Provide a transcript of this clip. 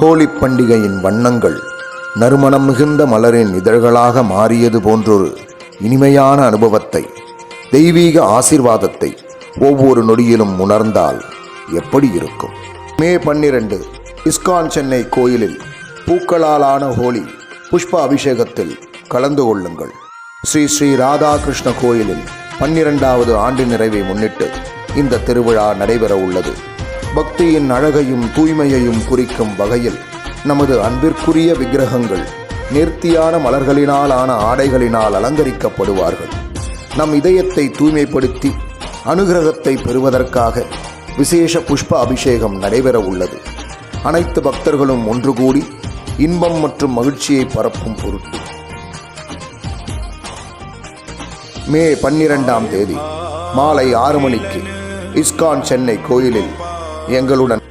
ஹோலி பண்டிகையின் வண்ணங்கள் நறுமணம் மிகுந்த மலரின் இதழ்களாக மாறியது போன்றொரு இனிமையான அனுபவத்தை தெய்வீக ஆசிர்வாதத்தை ஒவ்வொரு நொடியிலும் உணர்ந்தால் எப்படி இருக்கும்? மே பன்னிரண்டு இஸ்கான் சென்னை கோயிலில் பூக்களாலான ஹோலி புஷ்ப அபிஷேகத்தில் கலந்து கொள்ளுங்கள். ஸ்ரீ ஸ்ரீ ராதாகிருஷ்ண கோயிலில் பன்னிரெண்டாவது ஆண்டு நிறைவை முன்னிட்டு இந்த திருவிழா நடைபெற உள்ளது. பக்தியின் அழகையும் தூய்மையையும் குறிக்கும் வகையில் நமது அன்பிற்குரிய விக்கிரகங்கள் நேர்த்தியான மலர்களினால் ஆன ஆடைகளினால் அலங்கரிக்கப்படுவார்கள். நம் இதயத்தை தூய்மைப்படுத்தி அனுகிரகத்தை பெறுவதற்காக விசேஷ புஷ்ப அபிஷேகம் நடைபெற உள்ளது. அனைத்து பக்தர்களும் ஒன்று கூடி இன்பம் மற்றும் மகிழ்ச்சியை பரப்பும் பொருட்டு. மே பன்னிரெண்டாம் தேதி மாலை ஆறு மணிக்கு இஸ்கான் சென்னை கோயிலில் எங்களுடன்